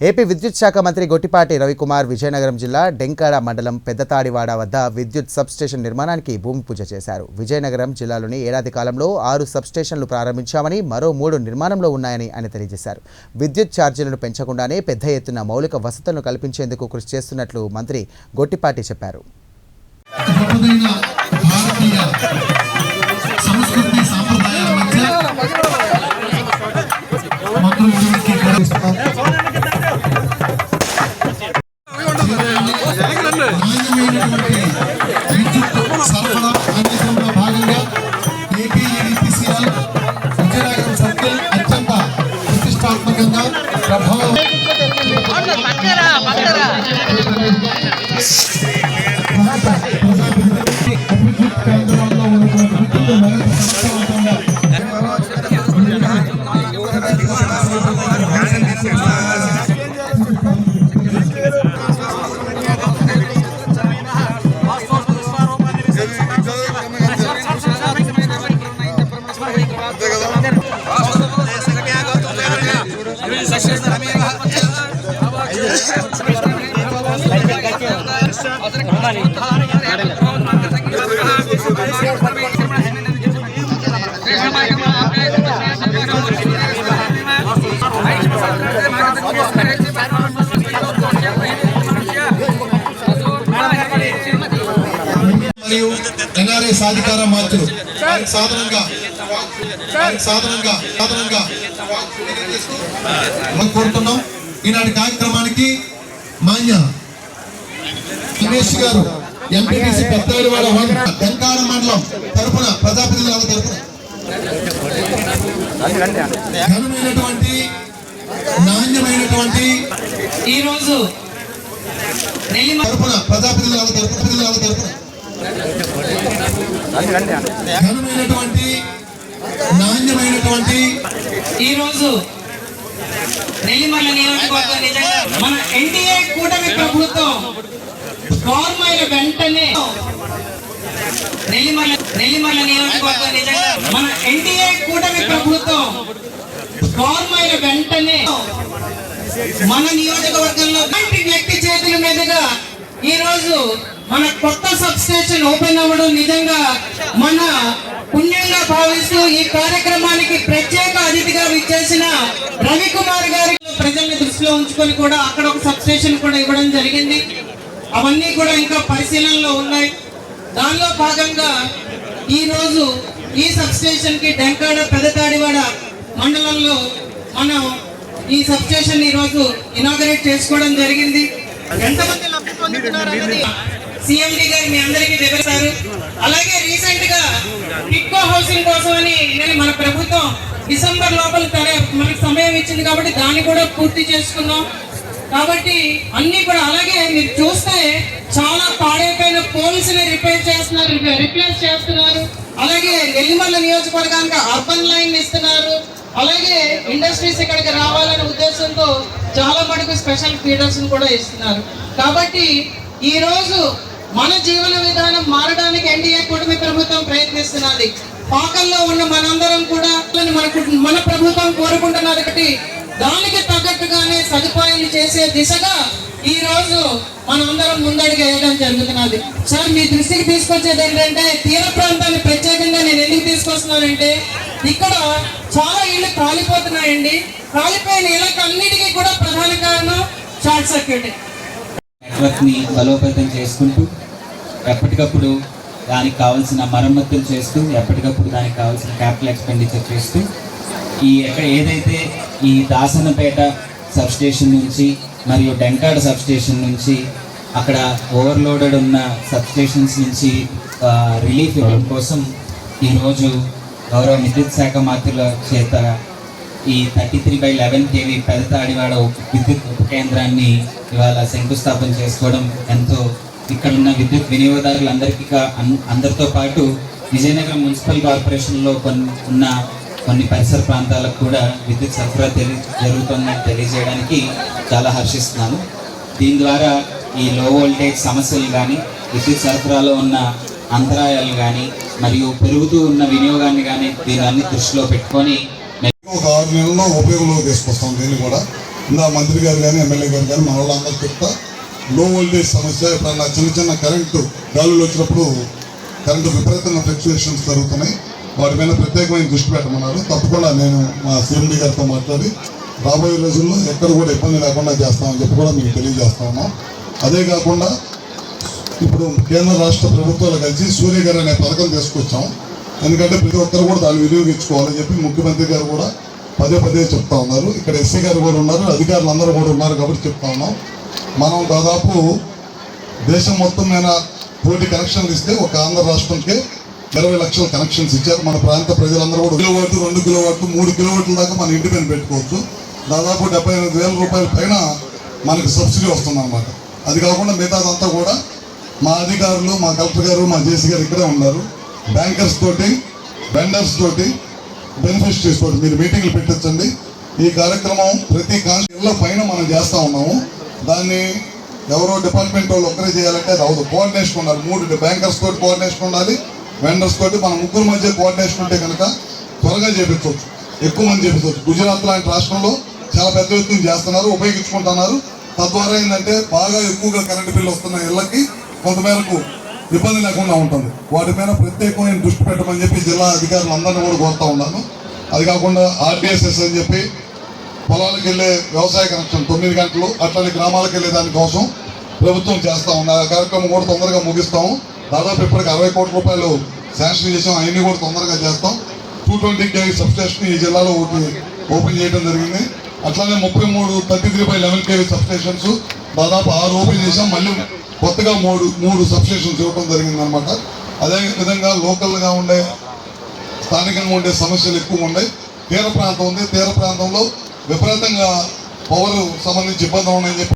AP విద్యుత్ శాఖ మంత్రి గొట్టిపాటి రవికుమార్ విజయనగరం జిల్లా డెంకాడ మండలం పెద్దతాడివాడ వద్ద విద్యుత్ సబ్స్టేషన్ నిర్మాణానికి భూమి పూజ చేశారు. విజయనగరం జిల్లాలోని ఏడాది కాలంలో ఆరు సబ్స్టేషన్లు ప్రారంభించామని మరో మూడు నిర్మాణంలో ఉన్నాయని ఆయన తెలియజేశారు. విద్యుత్ ఛార్జీలను పెంచకుండానే పెద్ద ఎత్తున మౌలిక వసతులను కల్పించేందుకు కృషి చేస్తున్నట్లు మంత్రి గొట్టిపాటి చెప్పారు. మరియు ఎన్ఆర్ఐ సాధికార మార్చులు. సాధనంగా సాధనంగా సాధనంగా మనం కోరుతున్నాం. ఈనాటి కార్యక్రమానికి మాన్య దినేష్ గారు ఎంపీటీసీ పెద్దవాడ వెంకాడ మండలం తరపున ప్రజాప్రతినిధుల తరపున. ఘనమైనటువంటి నాణ్యమైనటువంటి ఈ రోజు నెల్లిమ తరపున ప్రజాప్రతినిధుల ప్రతినిధుల తరపున. ఘనమైనటువంటి నాణ్యమైనటువంటి ఈ రోజు నెల్లిమల్ల నియోజకవర్గం నిజంగా మన ఎన్డీఏ కూటమి ప్రభుత్వం ఫార్మ్ అయిన వెంటనే నెల్లిమల్ల నెల్లిమల్ల నియోజకవర్గం నిజంగా మన ఎన్డీఏ కూటమి ప్రభుత్వం ఫార్మ్ అయిన వెంటనే మన నియోజకవర్గంలో వ్యక్తి చేతుల మీదుగా ఈ రోజు మన కొత్త సబ్ స్టేషన్ ఓపెన్ అవ్వడం నిజంగా మన పుణ్యంగా భావిస్తూ ఈ కార్యక్రమానికి ప్రత్యేక అతిథిగా విచ్చేసిన రవికుమార్ గారి ప్రజల్ని దృష్టిలో ఉంచుకొని కూడా అక్కడ ఒక సబ్ స్టేషన్ కూడా ఇవ్వడం జరిగింది. అవన్నీ కూడా ఇంకా పరిశీలనలో ఉన్నాయి. దానిలో భాగంగా ఈరోజు ఈ సబ్స్టేషన్కి కి డెంకాడ పెదతాడివాడ మండలంలో మనం ఈ సబ్స్టేషన్ ఈరోజు ఈ రోజు ఇనాగరేట్ చేసుకోవడం జరిగింది. ఎంతమంది లబ్ధి పొందుతున్నారు సిఎండి గారు మీ అందరికీ వివరిస్తారు అలాగే రీసెంట్గా టిక్కో హౌసింగ్ కోసం అని నేను మన ప్రభుత్వం డిసెంబర్ లోపల తర- మనకి సమయం ఇచ్చింది కాబట్టి దాన్ని కూడా పూర్తి చేసుకున్నాం. కాబట్టి అన్ని కూడా అలాగే మీరు చూస్తే రిప్లేస్ చేస్తున్నారు. అలాగే నెల్లిమల్ల నియోజకవర్గానికి అర్బన్ లైన్ ఇస్తున్నారు. అలాగే ఇండస్ట్రీస్ ఇక్కడికి రావాలనే ఉద్దేశంతో చాలా మటుకు స్పెషల్ ఫీడర్స్ కూడా ఇస్తున్నారు. కాబట్టి ఈరోజు మన జీవన విధానం మారడానికి ఎన్డీఏ కూటమి ప్రభుత్వం ప్రయత్నిస్తున్నది. పాకల్లో ఉన్న మనందరం కూడా మన మన ప్రభుత్వం కోరుకుంటున్నారు ఒకటి దానికి తగ్గట్టుగానే సదుపాయాలు చేసే దిశగా ఈ రోజు మనందరం ముందడుగు వేయడం జరుగుతున్నది. సార్ మీ దృష్టికి తీసుకొచ్చేది ఏంటంటే తీర ప్రాంతాన్ని ప్రత్యేకంగా నేను ఎందుకు తీసుకొస్తున్నానంటే ఇక్కడ చాలా ఇళ్ళు కాలిపోతున్నాయండి. కాలిపోయిన ఇళ్ళకి అన్నిటికీ కూడా ప్రధాన కారణం షార్ట్ సర్క్యూట్. నెట్వర్క్ని బలోపేతం చేసుకుంటూ ఎప్పటికప్పుడు దానికి కావాల్సిన మరమ్మతులు చేస్తూ ఎప్పటికప్పుడు దానికి కావాల్సిన క్యాపిటల్ ఎక్స్పెండిచర్ చేస్తూ ఈ ఎక్కడ ఏదైతే ఈ దాసనపేట సబ్ స్టేషన్ నుంచి మరియు డెంకాడ సబ్ స్టేషన్ నుంచి అక్కడ ఓవర్లోడెడ్ ఉన్న సబ్ స్టేషన్స్ నుంచి రిలీఫ్ ఇవ్వడం కోసం ఈరోజు గౌరవ విద్యుత్ శాఖ మంత్రుల చేత ఈ thirty three by eleven KV Pedatadivada విద్యుత్ ఉప కేంద్రాన్ని ఇవాళ శంకుస్థాపన చేసుకోవడం ఎంతో ఇక్కడ ఉన్న విద్యుత్ వినియోగదారులందరికీ అందరితో పాటు విజయనగరం మున్సిపల్ కార్పొరేషన్లో కొన్ని ఉన్న కొన్ని పరిసర ప్రాంతాలకు కూడా విద్యుత్ సరఫరా తెలి జరుగుతుందని తెలియజేయడానికి చాలా హర్షిస్తున్నాను. దీని ద్వారా ఈ లో వోల్టేజ్ సమస్యలు కానీ విద్యుత్ సరఫరాలో ఉన్న అంతరాయాలు కానీ మరియు పెరుగుతూ ఉన్న వినియోగాన్ని కానీ దీన్ని అన్ని దృష్టిలో పెట్టుకొని ఒక ఆరు నెలల్లో ఉపయోగంలోకి తీసుకొస్తాం దీన్ని కూడా. ఇందా మంత్రి గారు కానీ ఎమ్మెల్యే గారు కానీ మన వాళ్ళందరూ చెప్తా లో వోల్టేజ్ సమస్య ఎప్పుడన్నా చిన్న చిన్న కరెంటు గాలులు వచ్చినప్పుడు కరెంటు విపరీతంగా ఫ్లక్చుయేషన్స్ జరుగుతున్నాయి. వాటి మీద ప్రత్యేకమైన దృష్టి పెట్టమన్నారు. తప్పకుండా నేను మా సిఎండి గారితో మాట్లాడి రాబోయే రోజుల్లో ఎక్కడ కూడా ఇబ్బంది లేకుండా చేస్తామని చెప్పి కూడా మీకు తెలియజేస్తా ఉన్నాం. అదే కాకుండా ఇప్పుడు కేంద్ర రాష్ట్ర ప్రభుత్వాలు కలిసి సూర్య గారు అనే పథకం తీసుకొచ్చాం. ఎందుకంటే ప్రతి ఒక్కరు కూడా దాన్ని వినియోగించుకోవాలని చెప్పి ముఖ్యమంత్రి గారు కూడా పదే పదే చెప్తా ఉన్నారు. ఇక్కడ ఎస్సీ గారు కూడా ఉన్నారు అధికారులు అందరూ కూడా ఉన్నారు కాబట్టి చెప్తా ఉన్నాం. మనం దాదాపు దేశం మొత్తం మీద కోటి కనెక్షన్లు ఇస్తే ఒక ఆంధ్ర రాష్ట్రంకే ఇరవై లక్షల కనెక్షన్స్ ఇచ్చారు. మన ప్రాంత ప్రజలందరూ కూడా కిలో రెండు కిలో మూడు కిలో దాకా మన ఇంటి పైన పెట్టుకోవచ్చు. దాదాపు డెబ్బై ఎనిమిది వేల రూపాయల పైన మనకి సబ్సిడీ వస్తుంది అనమాట అది కాకుండా మిగతాదంతా కూడా మా అధికారులు మా కలెక్టర్ గారు మా జేసీ గారు ఇక్కడే ఉన్నారు. బ్యాంకర్స్ తోటి వెండర్స్ తోటి బెనిఫిషరీస్ తోటి మీరు మీటింగ్లు పెట్టించండి ఈ కార్యక్రమం ప్రతి కాన్స్టిట్యూన్లో పైన మనం చేస్తూ ఉన్నాము. దాన్ని ఎవరో డిపార్ట్మెంట్ వాళ్ళు ఒక్కరే చేయాలంటే అది అవదు కోఆర్డినేషన్ ఉండాలి. మూడు బ్యాంకర్స్ తోటి కోఆర్డినేషన్ ఉండాలి. వెండర్స్ తోటి మన ముగ్గురు మధ్య కోఆర్డినేషన్ ఉంటే కనుక త్వరగా చేపించవచ్చు. ఎక్కువ మంది చేపించవచ్చు. గుజరాత్ లాంటి రాష్ట్రంలో చాలా పెద్ద ఎత్తున చేస్తున్నారు ఉపయోగించుకుంటున్నారు. తద్వారా ఏంటంటే బాగా ఎక్కువగా కరెంటు బిల్లు వస్తున్న ఇళ్ళకి కొంతమేరకు ఇబ్బంది లేకుండా ఉంటుంది. వాటి మీద ప్రత్యేకమైన దృష్టి పెట్టమని చెప్పి జిల్లా అధికారులు అందరినీ కూడా కోరుతా ఉన్నాను. అది కాకుండా ఆర్డిఎస్ఎస్ అని చెప్పి పొలాలకు వెళ్ళే వ్యవసాయ కనెక్షన్ తొమ్మిది గంటలు అట్లనే గ్రామాలకు వెళ్ళే దానికోసం ప్రభుత్వం చేస్తా. ఉంది ఆ కార్యక్రమం కూడా తొందరగా ముగిస్తాం. దాదాపు ఇప్పటికి అరవై కోట్ల రూపాయలు శాంక్షన్ చేసాం. అవన్నీ కూడా తొందరగా చేస్తాం. టూ ట్వంటీ కేవీ సబ్స్టేషన్ ఈ జిల్లాలో ఒకటి ఓపెన్ చేయడం జరిగింది. అట్లానే ముప్పై మూడు thirty three by eleven KV substations దాదాపు ఆరు ఓపెన్ చేసాం. మళ్ళీ కొత్తగా మూడు మూడు సబ్స్టేషన్స్ ఇవ్వడం జరిగింది అనమాట అదే విధంగా లోకల్గా ఉండే స్థానికంగా ఉండే సమస్యలు ఎక్కువ ఉన్నాయి. తీర ప్రాంతం ఉంది. తీర ప్రాంతంలో విపరీతంగా పవర్ సంబంధించి ఇబ్బంది ఉన్నాయని చెప్పి